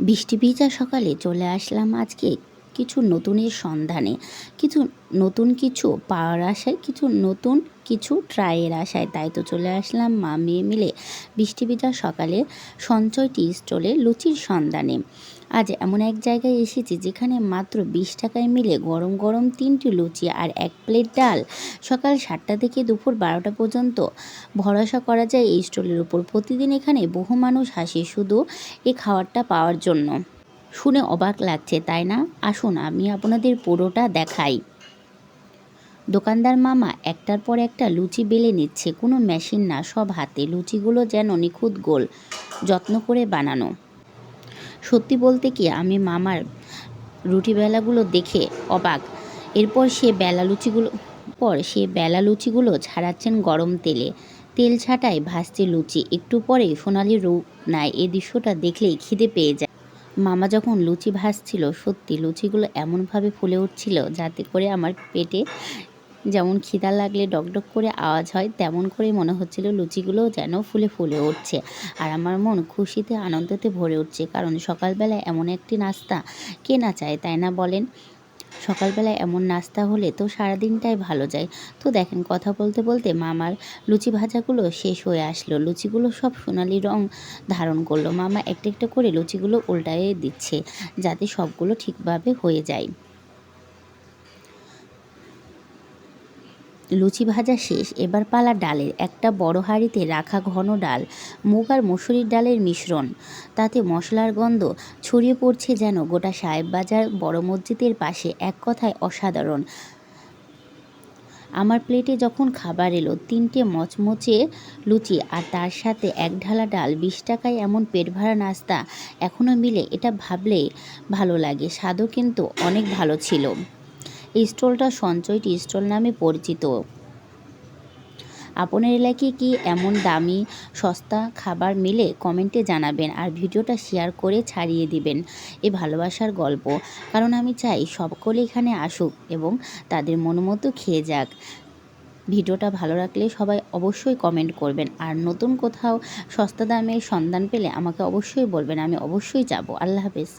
বৃষ্টি ভিজা সকালে চলে আসলাম আজকে কিছু নতুনের সন্ধানে, কিছু নতুন কিছু পাওয়ার আশায়, কিছু নতুন কিছু ট্রাইয়ের আশায়। তাই তো চলে আসলাম মা মেয়ে মিলে বৃষ্টি ভিজা সকালে সঞ্চয় টি স্টলে লুচির সন্ধানে। আজ এমন এক জায়গায় এসেছি যেখানে মাত্র বিশ টাকায় মিলে গরম গরম তিনটি লুচি আর এক প্লেট ডাল সকাল সাতটা থেকে দুপুর বারোটা পর্যন্ত। ভরসা করা যায় এই স্টলের উপর। প্রতিদিন এখানে বহু মানুষ হাসে শুধু এই খাবারটা পাওয়ার জন্য। শুনে অবাক লাগছে, তাই না? আসুন, আমি আপনাদের পুরোটা দেখাই। দোকানদার মামা একটার পর একটা লুচি বেলে নিচ্ছে। কোনো মেশিন না, সব হাতে। লুচিগুলো যেন নিখুঁত গোল, যত্ন করে বানানো। সত্যি বলতে কি, আমি মামার রুটি বেলাগুলো দেখে অবাক। এরপর সে বেলা লুচিগুলো, পর সে বেলা লুচিগুলো ছাড়াচ্ছেন গরম তেলে। তেল ছাটায় ভাসছে লুচি। একটু পরে সোনালি রূপ নেয় এ দৃশ্যটা দেখলেই খিদে পেয়ে যায়। মামা যখন লুচি ভাজছিল, সত্যি লুচিগুলো এমনভাবে ফুলে উঠছিল যাতে করে আমার পেটে যেমন খিদা লাগলে ডকডক করে আওয়াজ হয়, তেমন করে মনে হচ্ছিল লুচিগুলো যেন ফুলে ফুলে উঠছে। আর আমার মন খুশিতে, আনন্দতে ভরে উঠছে। কারণ সকালবেলা এমন একটি নাস্তা কে না চায়, তাই না বলেন? সকালবেলায় এমন নাস্তা হলে তো সারাদিনটাই ভালো যায়। তো দেখেন, কথা বলতে বলতে মামার লুচি ভাজাগুলো শেষ হয়ে আসলো। লুচিগুলো সব সোনালি রং ধারণ করল। মামা একটা একটা করে লুচিগুলো উল্টায়ে দিচ্ছে যাতে সবগুলো ঠিকভাবে হয়ে যায়। লুচি ভাজা শেষ, এবার পালা ডালের একটা বড় হাঁড়িতে রাখা ঘন ডাল, মুগ আর মুসুরির ডালের মিশ্রণ। তাতে মশলার গন্ধ ছড়িয়ে পড়ছে যেন গোটা সাহেব বাজার বড় মসজিদের পাশে এক কথায় অসাধারণ। আমার প্লেটে যখন খাবার এলো, তিনটে মচমচে লুচি আর তার সাথে এক ঢালা ডাল, বিশ টাকায় এমন পেট ভরা নাস্তা এখনও মিলে, এটা ভাবলে ভালো লাগে। স্বাদও কিন্তু অনেক ভালো ছিল। স্টলটা সঞ্চয় টি স্টল নামে পরিচিত। আপনার এলাকায় কি এমন দামি, সস্তা খাবার মিলে কমেন্টে জানাবেন আর ভিডিওটা শেয়ার করে ছাড়িয়ে দিবেন এ ভালোবাসার গল্প। কারণ আমি চাই সকলে এখানে আসুক এবং তাদের মনোমতো খেয়ে যাক। ভিডিওটা ভালো রাখলে সবাই অবশ্যই কমেন্ট করবেন আর নতুন কোথাও সস্তা দামের সন্ধান পেলে আমাকে অবশ্যই বলবেন, আমি অবশ্যই যাব। আল্লাহ হাফেজ।